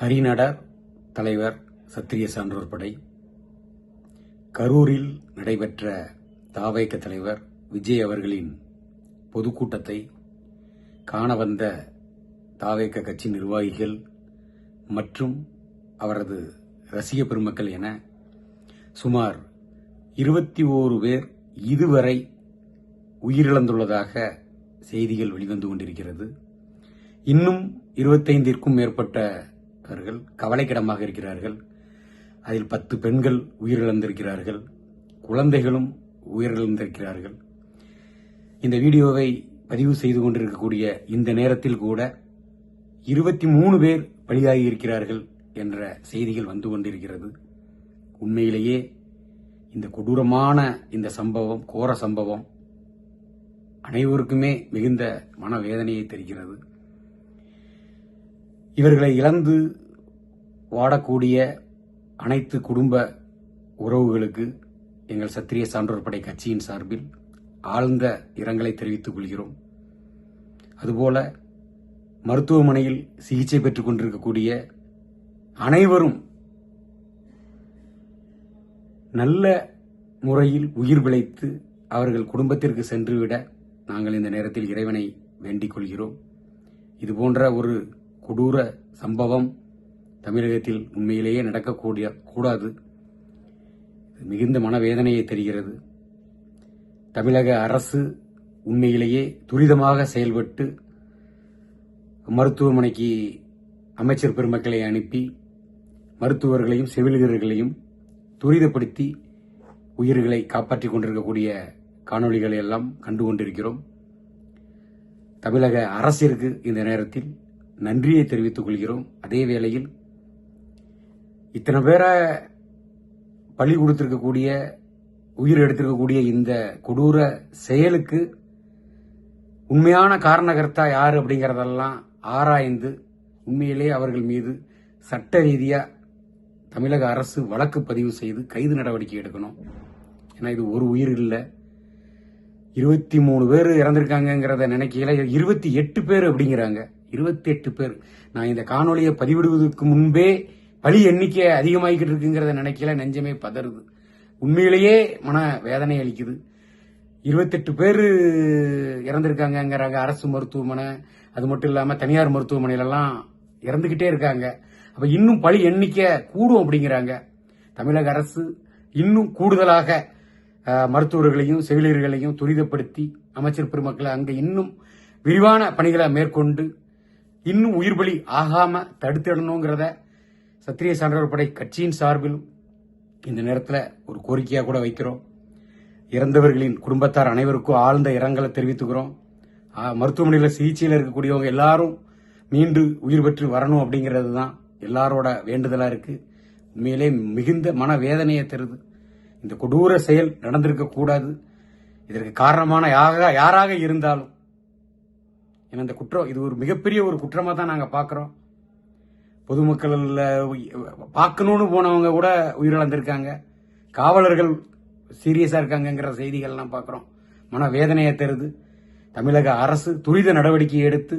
ஹரிநடர் தலைவர் சத்திரிய சான்றோர் படை. கரூரில் நடைபெற்ற தாவைக்க தலைவர் விஜய் அவர்களின் பொதுக்கூட்டத்தை காண வந்த தாவேக்க கட்சி நிர்வாகிகள் மற்றும் அவரது ரசிக பெருமக்கள் என சுமார் இருபத்தி ஓரு பேர் இதுவரை உயிரிழந்துள்ளதாக செய்திகள் வெளிவந்து கொண்டிருக்கிறது. இன்னும் இருபத்தைந்திற்கும் மேற்பட்ட அவர்கள் கவலைக்கிடமாக இருக்கிறார்கள். அதில் பத்து பெண்கள் உயிரிழந்திருக்கிறார்கள். குழந்தைகளும் உயிரிழந்திருக்கிறார்கள். இந்த வீடியோவை பதிவு செய்து கொண்டிருக்கக்கூடிய இந்த நேரத்தில் கூட இருபத்தி மூணு பேர் பலியாகி இருக்கிறார்கள் என்ற செய்திகள் வந்து கொண்டிருக்கிறது. உண்மையிலேயே இந்த கொடூரமான இந்த சம்பவம் கோர சம்பவம் அனைவருக்குமே மிகுந்த மனவேதனையை தெரிகிறது. இவர்களை இழந்து வாடக்கூடிய அனைத்து குடும்ப உறவுகளுக்கு எங்கள் சத்திரிய சான்றோர் படை கட்சியின் சார்பில் ஆழ்ந்த இரங்கலை தெரிவித்துக் கொள்கிறோம். அதுபோல மருத்துவமனையில் சிகிச்சை பெற்றுக் கொண்டிருக்கக்கூடிய அனைவரும் நல்ல முறையில் உயிர் பிழைத்து அவர்கள் குடும்பத்திற்கு சென்றுவிட நாங்கள் இந்த நேரத்தில் இறைவனை வேண்டிக் கொள்கிறோம். இது போன்ற ஒரு கொடூர சம்பவம் தமிழகத்தில் உண்மையிலேயே நடக்கக்கூடிய கூடாது. மிகுந்த மனவேதனையை தெரிகிறது. தமிழக அரசு உண்மையிலேயே துரிதமாக செயல்பட்டு மருத்துவமனைக்கு அமைச்சர் பெருமக்களை அனுப்பி மருத்துவர்களையும் செவிலியர்களையும் துரிதப்படுத்தி உயிர்களை காப்பாற்றிக் கொண்டிருக்கக்கூடிய காணொளிகளை எல்லாம் கண்டு கொண்டிருக்கிறோம். தமிழக அரசிற்கு இந்த நேரத்தில் நன்றியை தெரிவித்துக் கொள்கிறோம். அதே வேளையில் இத்தனை பேரை பள்ளி கொடுத்திருக்கக்கூடிய உயிர் எடுத்திருக்கக்கூடிய இந்த கொடூர செயலுக்கு உண்மையான காரணகர்த்தா யார் அப்படிங்கிறதெல்லாம் ஆராய்ந்து உண்மையிலே அவர்கள் மீது சட்ட ரீதியாக தமிழக அரசு வழக்கு பதிவு செய்து கைது நடவடிக்கை எடுக்கணும். ஏன்னா இது ஒரு உயிர் இல்லை. இருபத்தி மூணு பேர் இறந்திருக்காங்கங்கிறத நினைக்கல இருபத்தி எட்டு பேர் அப்படிங்கிறாங்க. இருபத்தி எட்டு பேர். நான் இந்த காணொலியை பதிவிடுவதற்கு முன்பே பலி எண்ணிக்கை அதிகமாகிக்கிட்டு இருக்குங்கிறத நினைக்கல நெஞ்சமே பதறுது. உண்மையிலேயே மன வேதனை அளிக்குது. இருபத்தெட்டு பேர் இறந்துருக்காங்கங்கிறாங்க அரசு மருத்துவமனை. அது மட்டும் இல்லாமல் தனியார் மருத்துவமனையிலலாம் இறந்துகிட்டே இருக்காங்க. அப்போ இன்னும் பழி எண்ணிக்கை கூடும் அப்படிங்கிறாங்க. தமிழக அரசு இன்னும் கூடுதலாக மருத்துவர்களையும் செவிலியர்களையும் துரிதப்படுத்தி அமைச்சர் பெருமக்களை அங்கே இன்னும் விரிவான பணிகளை மேற்கொண்டு இன்னும் உயிர் பலி ஆகாம தடுத்திடணுங்கிறத சத்திரிய சான்றோர் படை கட்சியின் சார்பில் இந்த நேரத்தில் ஒரு கோரிக்கையாக கூட வைக்கிறோம். இறந்தவர்களின் குடும்பத்தார் அனைவருக்கும் ஆழ்ந்த இரங்கலை தெரிவித்துக்கிறோம். மருத்துவமனையில் சிகிச்சையில் இருக்கக்கூடியவங்க எல்லாரும் மீண்டு உயிர் பெற்று வரணும் அப்படிங்கிறது தான் எல்லாரோட வேண்டுதலாக இருக்குது உண்மையிலே மிகுந்த மன வேதனையை தருது. இந்த கொடூர செயல் நடந்திருக்கக்கூடாது. இதற்கு காரணமான யாக யாராக இருந்தாலும் ஏன்னா இந்த குற்றம் இது ஒரு மிகப்பெரிய ஒரு குற்றமாக தான் நாங்கள் பார்க்குறோம் பொதுமக்கள் பார்க்கணும்னு போனவங்க கூட உயிரிழந்திருக்காங்க. காவலர்கள் சீரியஸாக இருக்காங்கங்கிற செய்திகள்லாம் பார்க்குறோம் மன வேதனையை தருது. தமிழக அரசு துரித நடவடிக்கை எடுத்து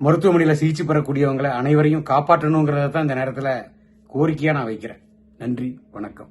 மருத்துவமனையில் சிகிச்சை பெறக்கூடியவங்களை அனைவரையும் காப்பாற்றணுங்கிறத தான் இந்த நேரத்தில் கோரிக்கையாக நான் வைக்கிறேன். நன்றி வணக்கம்.